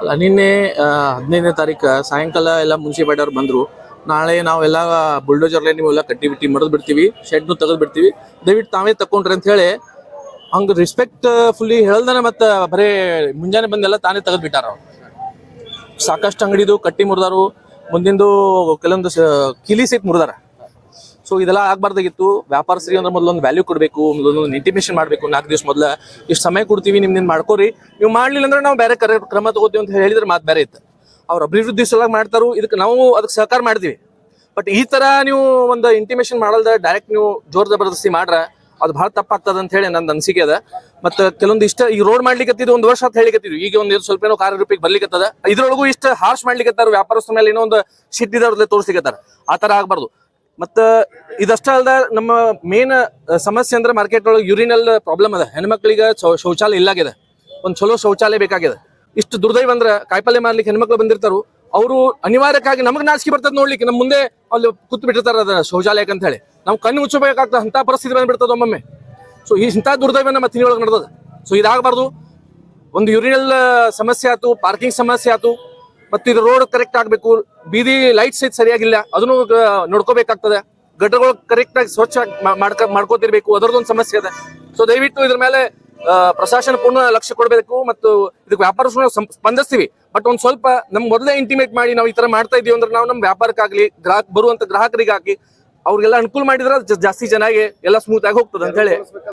ಅಲ್ಲ, ನಿನ್ನೆ ಹದಿನೈದನೇ ತಾರೀಕು ಸಾಯಂಕಾಲ ಎಲ್ಲ ಮುನ್ಸಿಪಾಲ್ಟಿ ಅವ್ರು ಬಂದ್ರು. ನಾಳೆ ನಾವೆಲ್ಲ ಬುಲ್ಡೋಜರ್ಲೆ ನೀವೆಲ್ಲ ಕಟ್ಟಿ ಬಿಟ್ಟಿ ಮಡದ್ ಬಿಡ್ತೀವಿ, ಶೆಡ್ನು ತೆಗೆದು ಬಿಡ್ತೀವಿ. ದಯವಿಟ್ಟು ತಾವೇ ತಕೊಂಡ್ರಿ ಅಂತ ಹೇಳಿ, ಹಂಗೆ ರಿಸ್ಪೆಕ್ಟ್ ಫುಲ್ಲಿ ಹೇಳ್ದಾನೆ ಮತ್ತೆ ಬರೇ ಮುಂಜಾನೆ ಬಂದೆಲ್ಲ ತಾನೇ ತೆಗೆದು ಬಿಟ್ಟಾರ ಸಾಕಷ್ಟು ಅಂಗಡಿದು ಕಟ್ಟಿ ಮುರಿದಾರು, ಮುಂದಿಂದು ಕೆಲವೊಂದು ಕಿಲಿ ಸಹಿತ ಮುರಿದಾರ. ಸೊ ಇದೆಲ್ಲ ಆಗ್ಬಾರ್ದಾಗಿತ್ತು. ವ್ಯಾಪಾರಸ್ಥರಿಗೆ ಅಂದ್ರೆ ಮೊದಲೊಂದು ವ್ಯಾಲ್ಯೂ ಕೊಡಬೇಕು ಮೊದಲೊಂದು ಇಂಟಿಮೇಷನ್ ಮಾಡಬೇಕು, ನಾಲ್ಕು ದಿವಸ ಮೊದಲ ಇಷ್ಟು ಸಮಯ ಕೊಡ್ತೀವಿ ನಿಮ್ದು ಮಾಡ್ಕೋರಿ. ನೀವು ಮಾಡಲಿಲ್ಲ ಅಂದ್ರೆ ನಾವು ಬೇರೆ ಕರೆ ಕ್ರಮ ತಗೋತೀವಿ ಅಂತ ಹೇಳಿದ್ರೆ ಮಾತು ಬೇರೆ ಇತ್ತು. ಅವ್ರ ಅಭಿವೃದ್ಧಿ ಸಲುವಾಗಿ ಮಾಡ್ತಾರು, ಇದಕ್ಕೆ ನಾವು ಅದಕ್ಕೆ ಸಹಕಾರ ಮಾಡ್ತೀವಿ. ಬಟ್ ಈ ತರ ನೀವು ಒಂದು ಇಂಟಿಮೇಷನ್ ಮಾಡಲ್ದ ಡೈರೆಕ್ಟ್ ನೀವು ಜೋರ್ ಜಬರ್ದಸ್ತಿ ಮಾಡ್ರ, ಅದು ಭಾಳ ತಪ್ಪಾಗ್ತದ ಅಂತ ಹೇಳಿ ನನ್ನ ಅನಿಸಿಕೆ ಅದ. ಮತ್ತೆ ಕೆಲವೊಂದು ಇಷ್ಟ, ಈ ರೋಡ್ ಮಾಡ್ಲಿಕ್ಕೆ ಒಂದು ವರ್ಷ ಅಂತ ಹೇಳಿಕತ್ತಿದ್ವಿ. ಈಗ ಒಂದು ಸ್ವಲ್ಪ ಏನೋ ಕಾರ್ಯರೂಪಿಗೆ ಬರ್ಲಿಕ್ಕತ್ತದ ಇದ್ರೊಳಗೂ ಇಷ್ಟ ಹಾರ್ಶ್ ಮಾಡ್ಲಿಕ್ಕತ್ತಾರ ವ್ಯಾಪಾರಸ್ಥರ ಮೇಲೆ ಏನೋ ಒಂದು ತೋರಿಸ್ಲಿಕ್ಕತ್ತಾರ ಆ ಥರ ಆಗ್ಬಾರ್ದು. ಮತ್ತ ಇದಷ್ಟೇ ಅಲ್ದ ನಮ್ಮ ಮೇನ್ ಸಮಸ್ಯೆ ಅಂದ್ರೆ ಮಾರ್ಕೆಟ್ ಒಳಗೆ ಯೂರಿನಲ್ ಪ್ರಾಬ್ಲಮ್ ಅದ. ಹೆಣ್ಮಕ್ಳಿಗೆ ಶೌಚಾಲಯ ಇಲ್ಲಾಗಿದೆ ಒಂದ್ ಚಲೋ ಶೌಚಾಲಯ ಬೇಕಾಗಿದೆ ಇಷ್ಟು ದುರ್ದೈವ ಅಂದ್ರ ಕಾಯಿಪಲ್ಯ ಮಾರ್ಲಿಕ್ಕೆ ಹೆಣ್ಮಕ್ಳು ಬಂದಿರ್ತಾರು. ಅವರು ಅನಿವಾರ್ಯಕ್ಕಾಗಿ ನಮಗ್ ನಾಚಿಕೆ ಬರ್ತದ ನೋಡ್ಲಿಕ್ಕೆ ನಮ್ಮ ಮುಂದೆ ಅಲ್ಲಿ ಕೂತ್ ಬಿಟ್ಟಿರ್ತಾರ ಅದ ಶೌಚಾಲಯಕ್ಕೆ ಅಂತ ಹೇಳಿ. ನಾವು ಕಣ್ಣು ಮುಚ್ಚಬೇಕಾಗ್ತದೆ ಅಂತ ಪರಿಸ್ಥಿತಿ ಬಂದ್ಬಿಡ್ತದ ಒಮ್ಮೊಮ್ಮೆ. ಸೊ ಈ ಇಂಥ ದುರ್ದೈವ ನಮ್ಮ ತಿಂಗಳೊಳಗೆ ನಡೆದದ. ಸೊ ಇದಾಗಬಾರ್ದು. ಒಂದು ಯೂರಿನಲ್ ಸಮಸ್ಯೆ ಆಯ್ತು ಪಾರ್ಕಿಂಗ್ ಸಮಸ್ಯೆ ಆಯ್ತು ಮತ್ತು ಇದು ರೋಡ್ ಕರೆಕ್ಟ್ ಆಗಬೇಕು. ಬೀದಿ ಲೈಟ್ಸ್ ಇದು ಸರಿಯಾಗಿಲ್ಲ. ಅದನ್ನು ನೋಡ್ಕೋಬೇಕಾಗ್ತದೆ. ಗಟ್ಟರ್ಗಳು ಕರೆಕ್ಟ್ ಆಗಿ ಸ್ವಚ್ಛ ಮಾಡ್ಕ, ಮಾಡ್ಕೋತಿರ್ಬೇಕು. ಅದರದೊಂದು ಸಮಸ್ಯೆ ಇದೆ. ಸೊ ದಯವಿಟ್ಟು ಇದ್ರ ಮೇಲೆ ಪ್ರಶಾಸನ ಪೂರ್ಣ ಲಕ್ಷ್ಯ ಕೊಡಬೇಕು ಮತ್ತು ಇದಕ್ಕೆ ವ್ಯಾಪಾರಸ್ಥರು ಸ್ಪಂದಿಸ್ತೀವಿ. ಬಟ್ ಒಂದ್ ಸ್ವಲ್ಪ ನಮ್ ಮೊದಲೇ ಇಂಟಿಮೇಟ್ ಮಾಡಿ ನಾವು ಈ ತರ ಮಾಡ್ತಾ ಇದೀವಿ ಅಂದ್ರೆ ನಾವು ನಮ್ಮ ವ್ಯಾಪಾರಕ್ಕಾಗ್ಲಿ, ಗ್ರಾಹಕ, ಬರುವಂತ ಗ್ರಾಹಕರಿಗಾಗಿ ಅವ್ರಿಗೆಲ್ಲ ಅನುಕೂಲ ಮಾಡಿದ್ರೆ ಜಾಸ್ತಿ ಚೆನ್ನಾಗಿ ಎಲ್ಲ ಸ್ಮೂತ್ ಆಗಿ ಹೋಗ್ತದೆ ಅಂತ ಹೇಳಿ.